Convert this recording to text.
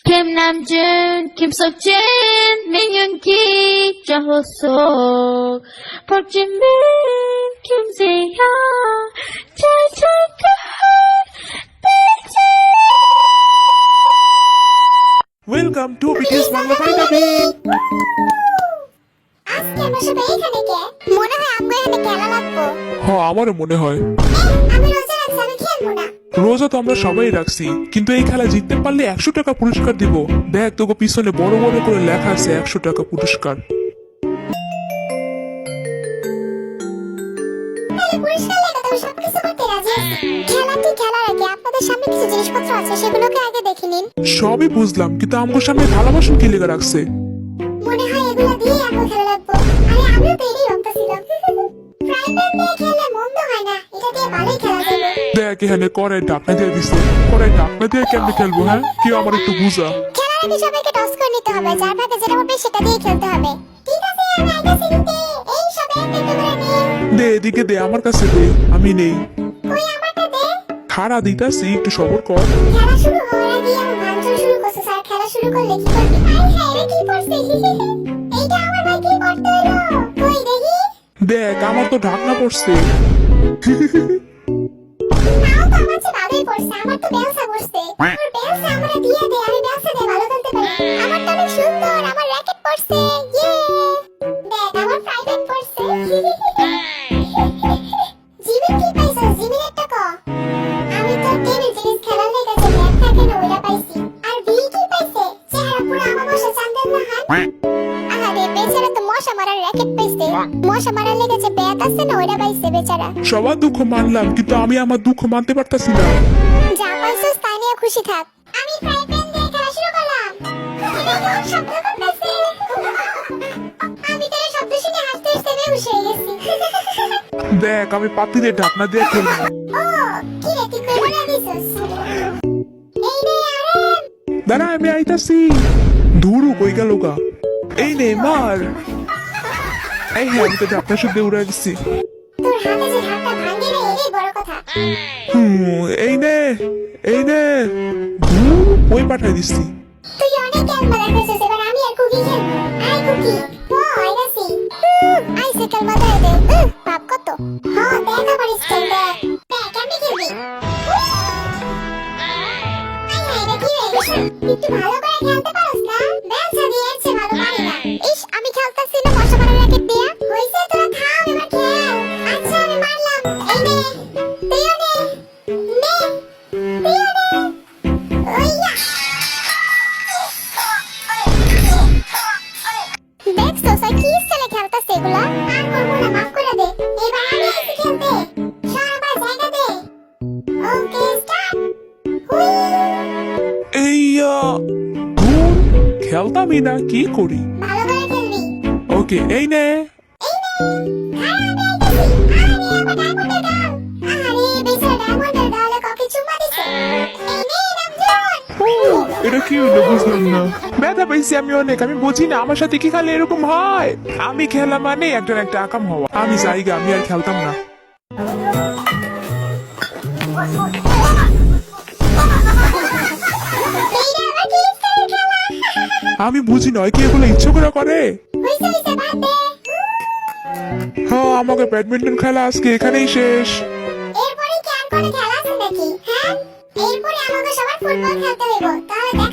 Kim Namjoon, Kim Seokjin, Min Yoongi, Jung Ho-seok, Park Jimin, Kim Se-hyun, Jae Jae-geun, welcome to BTS Bangla finally আজকে আমরা সবাই এখানে কে মনে হয় আমরা এখানে খেলা লাগবো। হ্যাঁ আমারও মনে হয়। আমি রোজের এক্সামে খেলব না। রোজা তো আমরা সবাই রাখছি কিন্তু এই খেলা জিততে পারলে একশো টাকা পুরস্কার দিব। দেখ তোকে পিছনে বড় বড় করে লেখা আছে একশো টাকা পুরস্কার। সবই বুঝলাম কিন্তু আমার সামনে থালা বাসন কি লেগে রাখছে? মনে হয় এগুলো দিয়ে আমগো খেলা লাগবো। আরে আমিও তো এটাই ভাবতেছিলাম ফ্রাই প্যান দিয়ে খেললে মন্দ হয় না এটা দিয়ে ভালোই খেলা। দেখ এখানে কড়াই ডাকনা দিয়ে দিছে। কড়াই ডাকনা দিয়ে কেমনে খেলব হ্যাঁ? কেউ আমার একটু বুঝা? খেলার আগে সবাইকে টস করে নিতে হবে যার ভাগে যেটা হবে সেটা দিয়ে খেলতে হবে। ঠিক আছে আমি আইতাছি নিতে এই সবাই একটা একটা করে নিন দে এদিকে দে আমার কাছে দে আমি নেই। কই আমারটা দে? খাড়া দিতাছি একটু সবর কর। খেলা শুরু হওয়ার আগে আমি ভাঙচুর শুরু করছে স্যার। খেলা শুরু করলে কি করবি? আই হ্যাঁ রে কি করছে? এইটা আমার ভাই কি করতে হলো। কই দেখি? দেখ আমার তো ঢাকনা পড়ছে। নাও তো আমার চেয়ে ভালোই পড়ছে, আমার তো বেলসা পড়ছে। তোর বেলসা আমারে দিয়ে দে, আমি বেলসা দিয়ে ভালো খেলতে পারি। আমার তো অনেক সুন্দর, আমার র‍্যাকেট পড়ছে ইয়ে দেখ, আমার ফ্রাই পড়ছে। জিমিন কি পাইছো? জিমিন একটা ক। আমি তো টেবিল টেনিস খেলার লেগেছে ব্যাগ থাকে না, ওইটা পাইছি। আর ভি কি পাইছে? চেহারা পুরো আমার বসে চান্দের না হাত আরে বেচারা তো মশা মারার র‍্যাকেট মশা মারার লেগেছে ব্যাট আছে না ওইটা পাইছে বেচারা। সবার দুঃখ মানলাম কিন্তু আমি আমার দুঃখ মানতে পারতাছি না। যা পাইছিস তাই নিয়ে খুশি থাক। আমি ফ্রাই প্যান দিয়ে খেলা শুরু করলাম। শব্দ করতেছে। আমি তো শব্দ শুনে হাসতে হাসতে বেহুশ হয়ে গেছি। দেখ আমি পাতিলে ঢাকনা দিয়ে খেলব। ও কি রে তুই বলে দিছিস? এই রে আরে দাঁড়া আমি আইতাছি। ধুরু কই গেল গা। এই নে মার। এই হ্যাঁ আমি তো ঢাকনা শুদ্ধ উড়ে গেছি। এই নে এই নে। ওই পাঠাই দিচ্ছি। তুই অনেক ক্যালমা দেখাইছিস এবার খেলতামই না কি করি? ওকে এই নে। আমি অনেক, আমি বুঝি আমার সাথে কি খালি এরকম হয়? আমি খেলা মানে একজন একটা আকাম হওয়া। আমি জায়গা আমি আর খেলতাম না। আমি বুঝি নয় কি এগুলো ইচ্ছে করে করে? হ্যাঁ আমাকে ব্যাডমিন্টন খেলা আজকে এখানেই শেষ। এরপরে খেলা আছে হ্যাঁ? এরপরে আমাকে সবার ফুটবল খেলতে হইব তাহলে